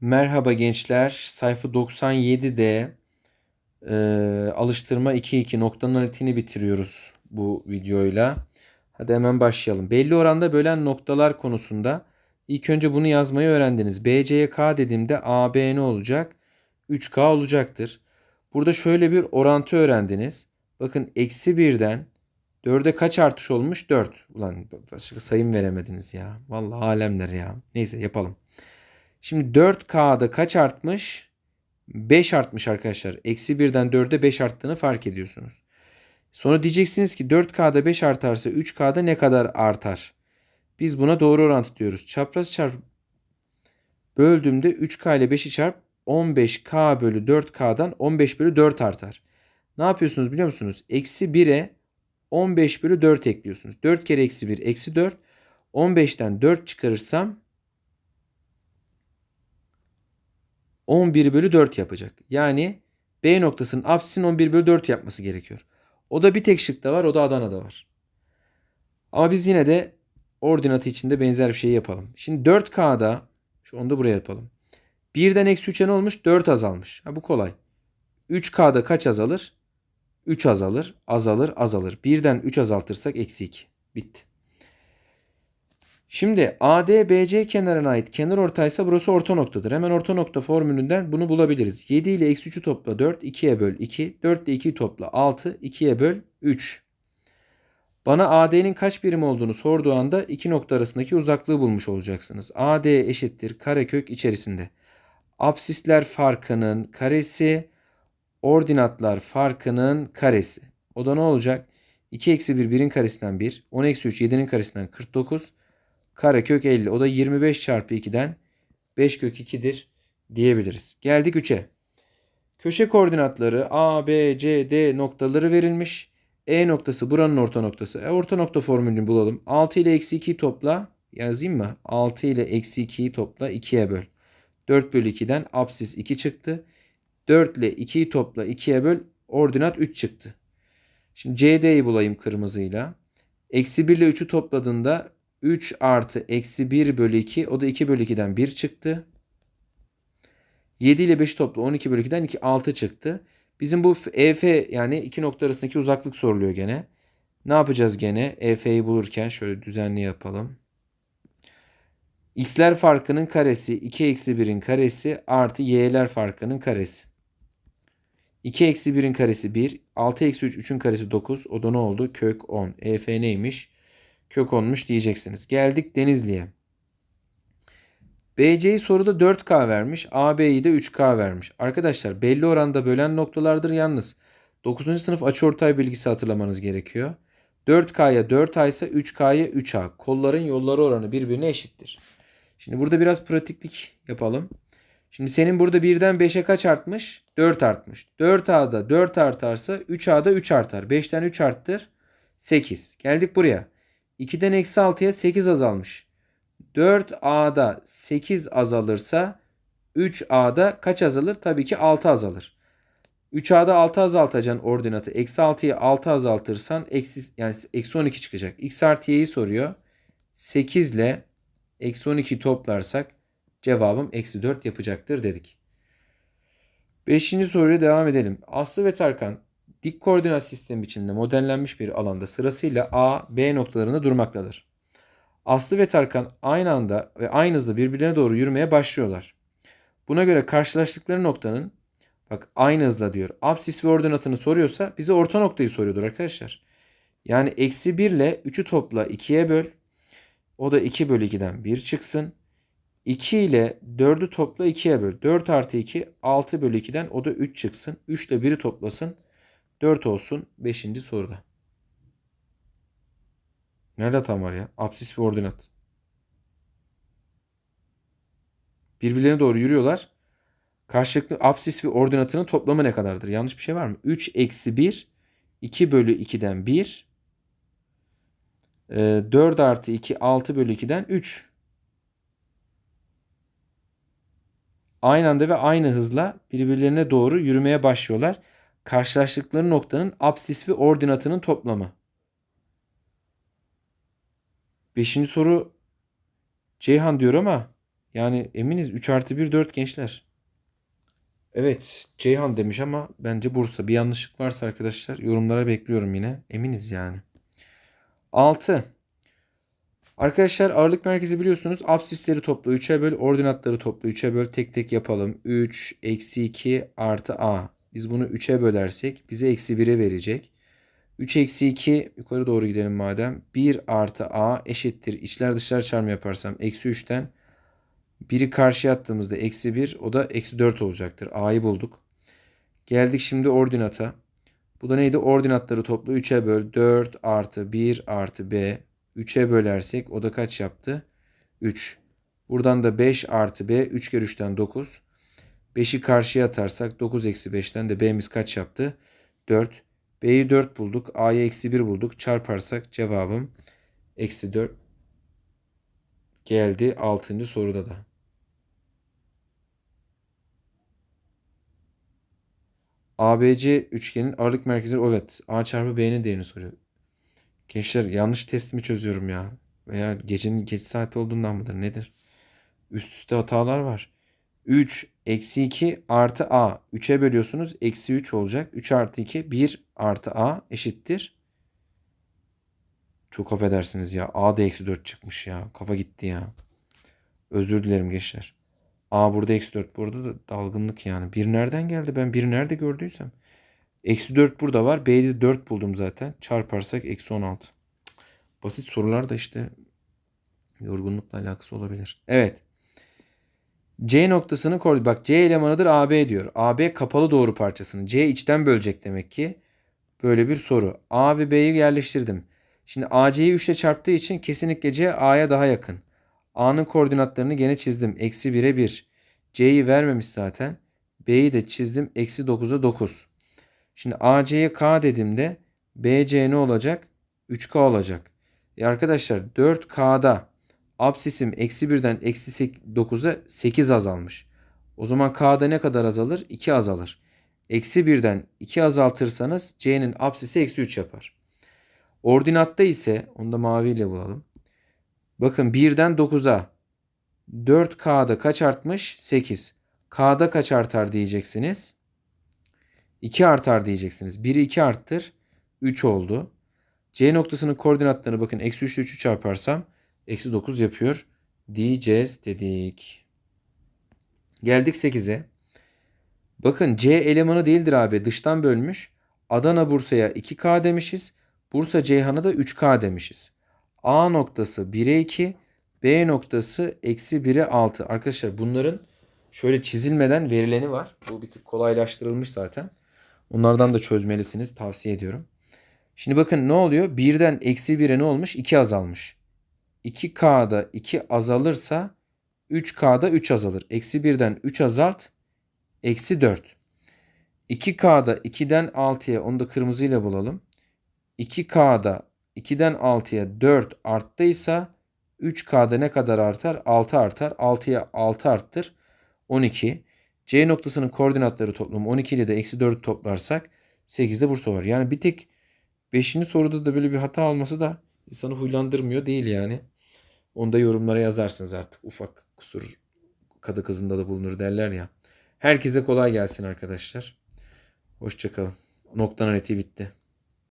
Merhaba gençler. Sayfa 97'de e, alıştırma 2.2 noktanın analitiğini bitiriyoruz bu videoyla. Hadi hemen başlayalım. Belli oranda bölen noktalar konusunda ilk önce bunu yazmayı öğrendiniz. BC'ye K dediğimde AB ne olacak? 3K olacaktır. Burada şöyle bir orantı öğrendiniz. Bakın eksi 1'den 4'e kaç artış olmuş? 4. Ulan başka sayım veremediniz ya. Vallahi alemler ya. Neyse yapalım. Şimdi 4K'da kaç artmış? 5 artmış arkadaşlar. Eksi 1'den 4'e 5 arttığını fark ediyorsunuz. Sonra diyeceksiniz ki 4K'da 5 artarsa 3K'da ne kadar artar? Biz buna doğru orantı diyoruz. Çapraz çarp böldüğümde 3K ile 5'i çarp 15K bölü 4K'dan 15 bölü 4 artar. Ne yapıyorsunuz biliyor musunuz? Eksi 1'e 15 bölü 4 ekliyorsunuz. 4 kere eksi 1 eksi 4. 15'ten 4 çıkarırsam 11 bölü 4 yapacak. Yani B noktasının apsisin 11 bölü 4 yapması gerekiyor. O da bir tek şıkta var. O da Adana'da var. Ama biz yine de ordinatı içinde benzer bir şey yapalım. Şimdi 4K'da şu onu da buraya yapalım. 1'den eksi 3'e ne olmuş? 4 azalmış. Ha, bu kolay. 3K'da kaç azalır? 3 azalır, azalır, azalır. 1'den 3 azaltırsak eksi 2. Bitti. Şimdi AD BC kenarına ait kenar ortaysa burası orta noktadır. Hemen orta nokta formülünden bunu bulabiliriz. 7 ile eksi 3'ü topla 4, 2'ye böl 2. 4 ile 2'yi topla 6, 2'ye böl 3. Bana AD'nin kaç birim olduğunu sorduğu anda iki nokta arasındaki uzaklığı bulmuş olacaksınız. AD eşittir karekök içerisinde. Absisler farkının karesi, ordinatlar farkının karesi. O da ne olacak? 2 eksi 1 1'in karesinden 1. 10 eksi 3 7'nin karesinden 49. Karekök 50. O da 25 çarpı 2'den 5 kök 2'dir diyebiliriz. Geldik 3'e. Köşe koordinatları A, B, C, D noktaları verilmiş. E noktası buranın orta noktası. E, orta nokta formülünü bulalım. 6 ile eksi 2'yi topla. Yazayım mı? 6 ile eksi 2'yi topla 2'ye böl. 4 bölü 2'den apsis 2 çıktı. 4 ile 2'yi topla 2'ye böl. Ordinat 3 çıktı. Şimdi CD'yi bulayım kırmızıyla. Eksi 1 ile 3'ü topladığında 3 artı eksi 1 bölü 2 o da 2 bölü 2'den 1 çıktı. 7 ile 5 topla 12 bölü 2'den 2 6 çıktı. Bizim bu EF yani iki nokta arasındaki uzaklık soruluyor gene. Ne yapacağız gene? EF'yi bulurken şöyle düzenli yapalım. X'ler farkının karesi 2 eksi 1'in karesi artı Y'ler farkının karesi. 2 eksi 1'in karesi 1. 6 eksi 3 3'ün karesi 9. O da ne oldu? Kök 10. EF neymiş? Kök 10'muş diyeceksiniz. Geldik Denizli'ye. BC'yi soruda 4K vermiş. AB'yi de 3K vermiş. Arkadaşlar belli oranda bölen noktalardır yalnız. 9. sınıf açıortay bilgisi hatırlamanız gerekiyor. 4K'ya 4A ise 3K'ya 3A. Kolların yolları oranı birbirine eşittir. Şimdi burada biraz pratiklik yapalım. Şimdi senin burada 1'den 5'e kaç artmış? 4 artmış. 4A'da 4 artarsa 3A'da 3 artar. 5'ten 3 arttır. 8. Geldik buraya. 2'den eksi 6'ya 8 azalmış. 4A'da 8 azalırsa 3A'da kaç azalır? Tabii ki 6 azalır. 3A'da 6 azaltacaksın ordinatı. Eksi 6'yı 6 azaltırsan eksi, yani eksi 12 çıkacak. X artı y'yi soruyor. 8 ile eksi 12 toplarsak cevabım eksi 4 yapacaktır dedik. Beşinci soruya devam edelim. Aslı ve Tarkan dik koordinat sistemi biçiminde modellenmiş bir alanda sırasıyla A, B noktalarında durmaktadır. Aslı ve Tarkan aynı anda ve aynı hızda birbirlerine doğru yürümeye başlıyorlar. Buna göre karşılaştıkları noktanın bak aynı hızla diyor. Apsis ve ordinatını soruyorsa bize orta noktayı soruyordur arkadaşlar. Yani eksi 1 ile 3'ü topla 2'ye böl. O da 2 bölü 2'den 1 çıksın. 2 ile 4'ü topla 2'ye böl. 4 artı 2 6 bölü 2'den o da 3 çıksın. 3 ile 1'i toplasın. 4 olsun 5. soruda. Nerede tam var ya? Apsis ve ordinat. Birbirlerine doğru yürüyorlar. Karşılıklı apsis ve ordinatının toplamı ne kadardır? Yanlış bir şey var mı? 3 eksi 1 2 bölü 2'den 1 4 artı 2 6 bölü 2'den 3. Aynı anda ve aynı hızla birbirlerine doğru yürümeye başlıyorlar. Karşılaştıkları noktanın apsis ve ordinatının toplamı. Beşinci soru Ceyhan diyor ama Yani eminiz 3 artı 1 4 gençler. Evet Ceyhan demiş ama bence Bursa. Bir yanlışlık varsa arkadaşlar yorumlara bekliyorum yine. Eminiz yani. 6. Arkadaşlar ağırlık merkezi biliyorsunuz. Absisleri topla 3'e böl. Ordinatları topla 3'e böl. Tek tek yapalım. 3 eksi 2 artı a. Biz bunu 3'e bölersek bize eksi 1'e verecek. 3 eksi 2 yukarı doğru gidelim madem. 1 artı a eşittir. İçler dışlar çarpımı yaparsam eksi 3'ten 1'i karşıya attığımızda eksi 1 o da eksi 4 olacaktır. A'yı bulduk. Geldik şimdi ordinata. Bu da neydi? Ordinatları topla 3'e böl. 4 artı 1 artı b. 3'e bölersek o da kaç yaptı? 3. Buradan da 5 artı b. 3 kere 3'ten 9. 5'i karşıya atarsak 9 eksi 5'ten de b'miz kaç yaptı? 4. b'yi 4 bulduk. a'yı eksi 1 bulduk. Çarparsak cevabım eksi 4 geldi 6. soruda da. ABC üçgenin ağırlık merkezi evet A çarpı B'nin değerini soruyor. Gençler yanlış testimi çözüyorum ya. Veya gecenin geç saati olduğundan mıdır nedir? Üst üste hatalar var. 3 eksi 2 artı A. 3'e bölüyorsunuz. Eksi 3 olacak. 3 artı 2 1 artı A eşittir. Çok affedersiniz ya. A da eksi 4 çıkmış ya. Kafa gitti ya. Özür dilerim gençler. A burada eksi 4. Burada da dalgınlık yani. Bir nereden geldi? Ben bir nerede gördüysem. Eksi 4 burada var. B'de 4 buldum zaten. Çarparsak eksi 16. Basit sorular da işte yorgunlukla alakası olabilir. Evet. C noktasının koordinatı. Bak C elemanıdır AB diyor. AB kapalı doğru parçasını. C içten bölecek demek ki. Böyle bir soru. A ve B'yi yerleştirdim. Şimdi AC'yi 3 ile çarptığı için kesinlikle C A'ya daha yakın. A'nın koordinatlarını gene çizdim. Eksi 1'e 1. C'yi vermemiş zaten. B'yi de çizdim. Eksi 9'a 9. Şimdi AC'ye K dediğimde BC ne olacak? 3K olacak. E arkadaşlar 4K'da absisim eksi 1'den eksi 9'a 8 azalmış. O zaman K'da ne kadar azalır? 2 azalır. Eksi 1'den 2 azaltırsanız C'nin absisi eksi 3 yapar. Ordinatta ise onu da maviyle bulalım. Bakın 1'den 9'a 4K'da kaç artmış? 8. K'da kaç artar diyeceksiniz. 2 artar diyeceksiniz. 1'i 2 arttır. 3 oldu. C noktasının koordinatlarını bakın. Eksi 3 ile 3'ü çarparsam eksi 9 yapıyor. Diyeceğiz dedik. Geldik 8'e. Bakın C elemanı değildir abi. Dıştan bölmüş. Adana Bursa'ya 2K demişiz. Bursa Ceyhan'a da 3K demişiz. A noktası 1'e 2. B noktası eksi 1'e 6. Arkadaşlar bunların şöyle çizilmeden verileni var. Bu bir tık kolaylaştırılmış zaten. Onlardan da çözmelisiniz. Tavsiye ediyorum. Şimdi bakın ne oluyor? 1'den eksi 1'e ne olmuş? 2 azalmış. 2K'da 2 azalırsa 3K'da 3 azalır. Eksi 1'den 3 azalt. Eksi 4. 2K'da 2'den 6'ya onu da kırmızıyla bulalım. 2K'da 2'den 6'ya 4 arttıysa 3K'da ne kadar artar? 6 artar. 6'ya 6 arttır. 12. C noktasının koordinatları toplamı 12 ile de eksi 4 toplarsak 8'de Bursa var. Yani bir tek 5. soruda da böyle bir hata olması da insanı huylandırmıyor değil yani. Onu da yorumlara yazarsınız artık. Ufak kusur kadı kızında da bulunur derler ya. Herkese kolay gelsin arkadaşlar. Hoşçakalın. Nokta neti bitti.